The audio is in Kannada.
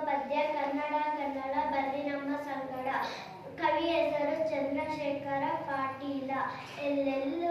ಪದ್ಯ ಕನ್ನಡ ಕನ್ನಡ ಬಲ್ಲಿ ನಮ್ಮ ಸಂಗಡ. ಕವಿ ಹೆಸರು ಚಂದ್ರಶೇಖರ ಪಾಟೀಲ. ಎಲ್ಲೆಲ್ಲ